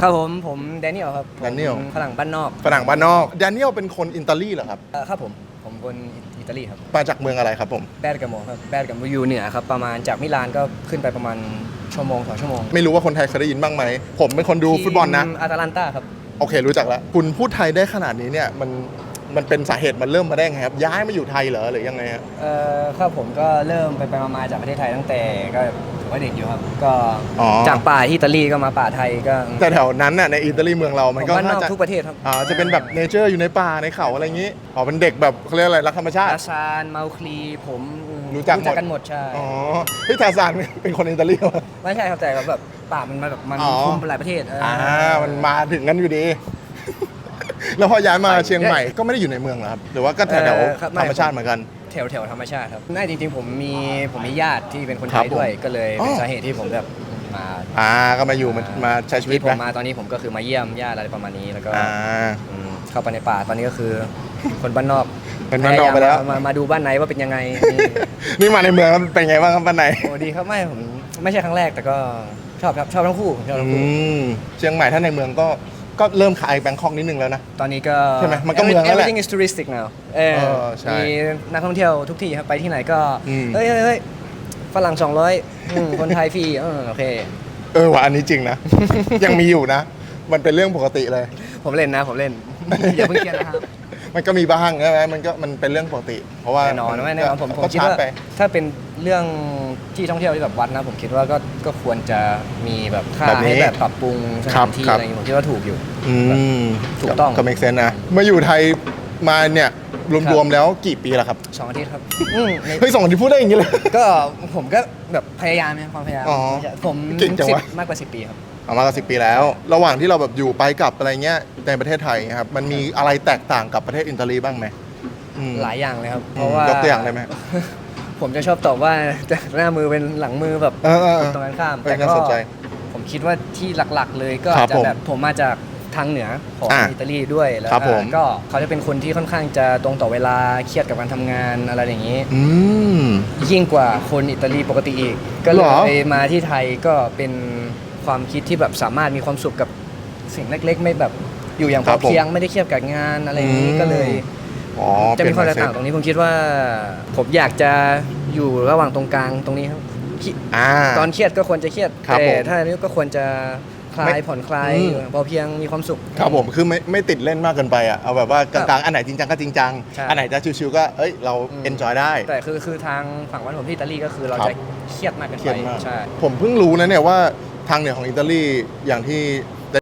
ครับผมผมแดเนียลครับผม Daniel ฝรั่งบ้านนอกฝรั่งบ้านนอกแดเนียลเป็นคนอิตาลีเหรอครับ เอ่อครับผม ผมคนอิตาลีครับมาจากเมืองอะไรครับผม แบดกัมโมครับแบดกัมโมอยู่เหนือครับประมาณจากมิลานก็ขึ้นไปประมาณชั่วโมงสองชั่วโมงไม่รู้ว่าคนไทยเคยได้ยินบ้างไหม ผมเป็นคนดูฟุตบอลนะ ทีมอาตาลันตาครับ โอเครู้จักแล้ว คุณพูดไทยได้ขนาดนี้เนี่ย มัน มันเป็นสาเหตุมันเริ่มมาได้ไงครับ ย้ายมาอยู่ไทยเหรอหรือยังไงฮะเอ่อครับผมก็เริ่มไปไปมาๆจากประเทศไทยตั้งแต่ก็ถือว่าเด็กอยู่ครับ ก็อ๋อจากป่าที่อิตาลีก็มาป่าไทยก็แต่แถวนั้นน่ะในอิตาลีเมืองเรา มันก็บ้านนน่าอกจะทุกประเทศครับอ่าจะเป็นแบบเนเจอร์อยู่ในป่าในเขาอะไรอย่างนี้อ๋อเป็นเด็กแบบเขาเรียกอะไรรักธรรมชาติอาซานเมาคลีผมอืมรู้จักหมด กันหมดใช่อ๋อพี่ทาซานเป็นคนอิตาลีเหรอ ไม่ใช่ครับแต่แบบป่ามันมาแบบมันอ๋อ คุมหลายประเทศเออออ่ามันมาถึงกันอยู่ดี แล้วพอย้ายมาเชียงใหม่ก็ไม่ได้อยู่ในเมืองเหรอครับ หรือว่าก็แถวเอ่อครับๆไม่ธรรมชาติเหมือนกัน แถวแถวธรรมชาติครับน่าจริงๆ ผมมีผมมีญาติที่เป็นคนไทครับยผมด้วย ก็เลยเป็นอ๋อสาเหตุที่ผมแบบมาอ่าก็มาอยู่มามาใช้ชีวิตที่ผมนะมาตอนนี้ผมก็คือมาเยี่ยมญาติอะไรประมาณนี้แล้วก็อ่า อืมเข้าไปในป่าตอนนี้ก็คือ คนบ้านนอกเป็นบ้านนอกไปแล้ว พยายามมามาดูบ้านไหนว่าเป็นยังไงนี่นี่มาในเมืองแล้วเป็นไงบ้างครับบ้านไหนโอ้ดีครับไม่ผมไม่ใช่ครั้งแรกแต่ก็ชอบครับชอบทั้งคู่ผมชอบทั้งอืคู่มเชียงใหม่ถ้าในเมืองก็ ก็เริ่มขายแบงคอกนิดนึงแล้วนะ ตอนนี้ก็ ใช่ไหมมันก็เมืองแล้วแหละ everything is touristic now เออเออใช่มีนักท่องเที่ยวทุกที่ครับไปที่ไหนก็อืม เฮ้ยเฮ้ยเฮ้ยฝรั่ง200อืมคนไทยฟรีเออโอเค เออว่ะอันนี้จริงนะ ยังมีอยู่นะ มันเป็นเรื่องปกติเลย ผมเล่นนะผมเล่น อย่าเพิ่งเครียดนะครับ มันก็มีบ้างใช่ไหมมันก็มันเป็นเรื่องปกติ เพราะว่าแน่นอนไม่แน่นอนผมผมก็คิดชาร์จว่าไป ถ้าเป็นเรื่องที่ท่องเที่ยวที่แบบวัดนะ ผมคิดว่าก็ก็ควรจะมีแบบค่าแบบนี้ให้แบบปรับปรุงสครัถาบนที่ครับ อะไรอย่างเงี้ยผมคิดว่าถูกอยู่ อืมถูกต้อง ก็ make sense นะมาอยู่ไทย มาเนี่ยรวมๆแล้วกี่ปีแล้วครับสองอาทิตย์ครับอืมในเฮ้ยสองคนที่พูดได้อย่างนี้เลย ก็ผมก็แบบพยายามนะความพยายามอ๋อผมเก่งจังสิบวะ มากกว่าสิบปีครับ เอามาก็สิปีแล้ว ระหว่างที่เราแบบอยู่ไปกลับอะไรเงี้ยในประเทศไทยครับมันมีอะไรแตกต่างกับประเทศอิตาลีบ้างไหมอืมหลายอย่างเลยครับอืมเพราะว่ายกตัวอย่างได้ไหม ผมจะชอบตอบว่าจะหน้ามือเป็นหลังมือแบบเออเออเออตรงกันข้าม เออแต่น่าก็สนใจผมคิดว่าที่หลักๆเลยก็ครับจะแบบผมมาจาก ทางเหนือของอะอิตาลีด้วยแล้วครับผม ก็เขาจะเป็นคนที่ค่อนข้างจะตรงต่อเวลาเครียดกับการทำงานอะไรอย่างนี้ อืม ยิ่งกว่าคนอิตาลีปกติอีก ก็เลเหรอ ยมาที่ไทยก็เป็นความคิดที่แบบสามารถมีความสุขกับสิ่งเล็ก ๆ ไม่แบบอยู่อย่างพครัอบผมเพียงไม่ได้เครียดกับงานอะไรอย่างนี้อืมก็เลย อ๋อจะมีความแตกเปลี่ยนต่างตรงนี้ผมคิดว่าผมอยากจะอยู่ระหว่างตรงกลางตรงนี้ครับคิอ่า ตอนเครียดก็ควรจะเครียดครับแต่ผม ถ้าอันนี้ก็ควรจะ คลาไม่ยผ่อนคลายอืม พอเพียงมีความสุข ครับผมคือไม่ไม่ติดเล่นมากเกินไปอะเอาแบบว่ากลางๆอันไหนจริงจังก็จริงจังใช่ อันไหนจะชิวๆก็เอ้ยเราอืมเอนจอยได้ แต่คือคือทางฝั่งวันผมที่อิตาลีก็คือเราครับ จะเครียดมากเกินเครีไปยดมากใช่ ผมเพิ่งรู้นะเนี่ยว่าทางเหนือของอิตาลีอย่างที่